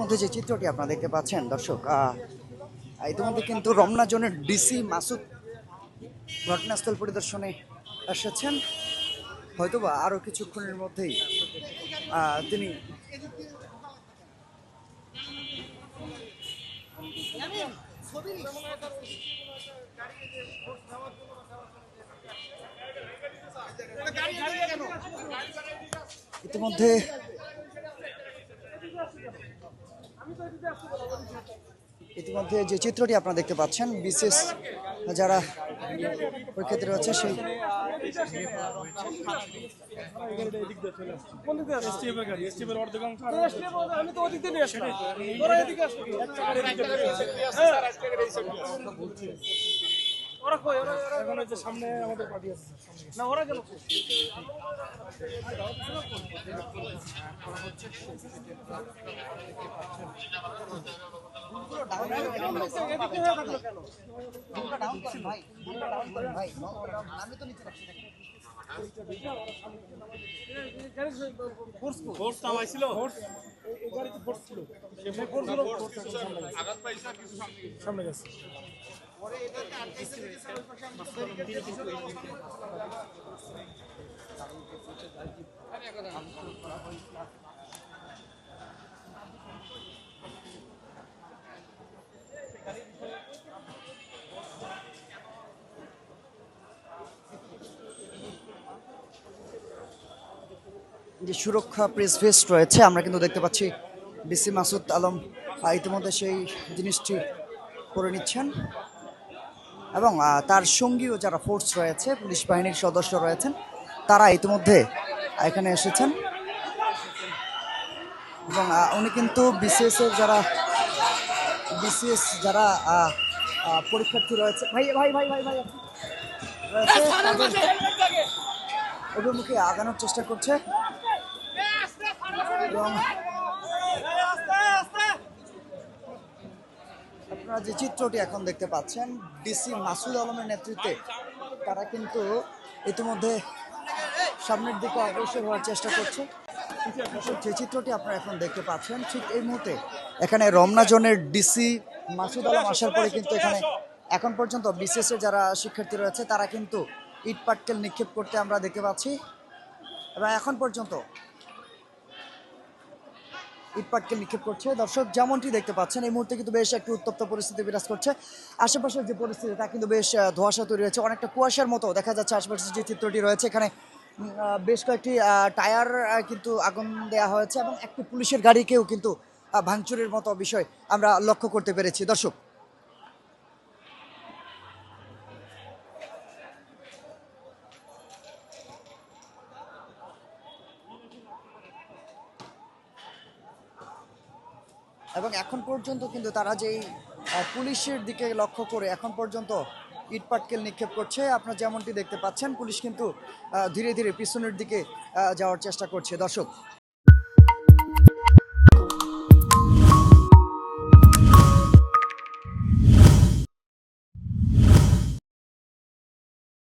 ইতিমধ্যে যে চিত্রটি আপনারা দেখতে পাচ্ছেন, দর্শক ইতিমধ্যে কিন্তু রমনা জোনের ডিসি মাসুদ ঘটনাস্থল পরিদর্শনে এসেছেন। হয়তোবা আরও কিছুক্ষণের মধ্যেই তিনি ইতিমধ্যে ইতিমধ্যে যে চিত্রটি আপনারা দেখতে পাচ্ছেন বিশেষ যারা পরীক্ষার্থী রয়েছে সেই ওরা কই ওরা ওরা- এখন হচ্ছে সামনে আমাদের পার্টি আছে না ওরা গেল আঘাত পাইছে কিছু সামনে গেছে। যে সুরক্ষা প্রেস ভেস্ট রয়েছে, আমরা কিন্তু দেখতে পাচ্ছি বিসি মাসুদ আলম ইতিমধ্যে সেই জিনিসটি করে নিচ্ছেন। এবং তার সঙ্গীও যারা ফোর্স রয়েছে, পুলিশ বাহিনীর সদস্য রয়েছেন, তারা ইতিমধ্যে এখানে এসেছেন। এবং উনি কিন্তু বিসিএস এর যারা বিসিএস যারা পরীক্ষার্থী রয়েছে। ভাই ভাই ভাই ভাই ভাই অভিমুখে আগানোর চেষ্টা করছে। এবং আপনারা যে চিত্রটি এখন দেখতে পাচ্ছেন ডিসি মাসুদ আলমের নেতৃত্বে, তারা কিন্তু ইতিমধ্যে সামনের দিকে অগ্রসর হওয়ার চেষ্টা করছে। যে চিত্রটি আপনারা এখন দেখতে পাচ্ছেন, ঠিক এই মুহূর্তে এখানে রমনা জোনের ডিসি মাসুদ আলম আসার পরে কিন্তু এখানে এখন পর্যন্ত বিসিএস এর যারা শিক্ষার্থী রয়েছে, তারা কিন্তু ইট পাটকেল নিক্ষেপ করতে আমরা দেখতে পাচ্ছি। এবং এখন পর্যন্ত ইটপাটকে নিক্ষেপ করছে। দর্শক, যেমনটি দেখতে পাচ্ছেন, এই মুহূর্তে কিন্তু বেশ একটি উত্তপ্ত পরিস্থিতি বিরাজ করছে। আশেপাশের যে পরিস্থিতি, তা কিন্তু বেশ ধোয়াশা তৈরি হয়েছে। অনেকটা কুয়াশার মতো দেখা যাচ্ছে আশেপাশের যে চিত্রটি রয়েছে, এখানে বেশ কয়েকটি টায়ার কিন্তু আগুন দেওয়া হয়েছে এবং একটি পুলিশের গাড়িকেও কিন্তু ভাঙচুরের মতো বিষয় আমরা লক্ষ্য করতে পেরেছি। দর্শক এবং এখন পর্যন্ত কিন্তু তারা যেই পুলিশের দিকে লক্ষ্য করে এখন পর্যন্ত ইটপাটকেল নিক্ষেপ করছে। আপনারা যেমনটি দেখতে পাচ্ছেন, পুলিশ কিন্তু ধীরে ধীরে পিছনের দিকে যাওয়ার চেষ্টা করছে। দর্শক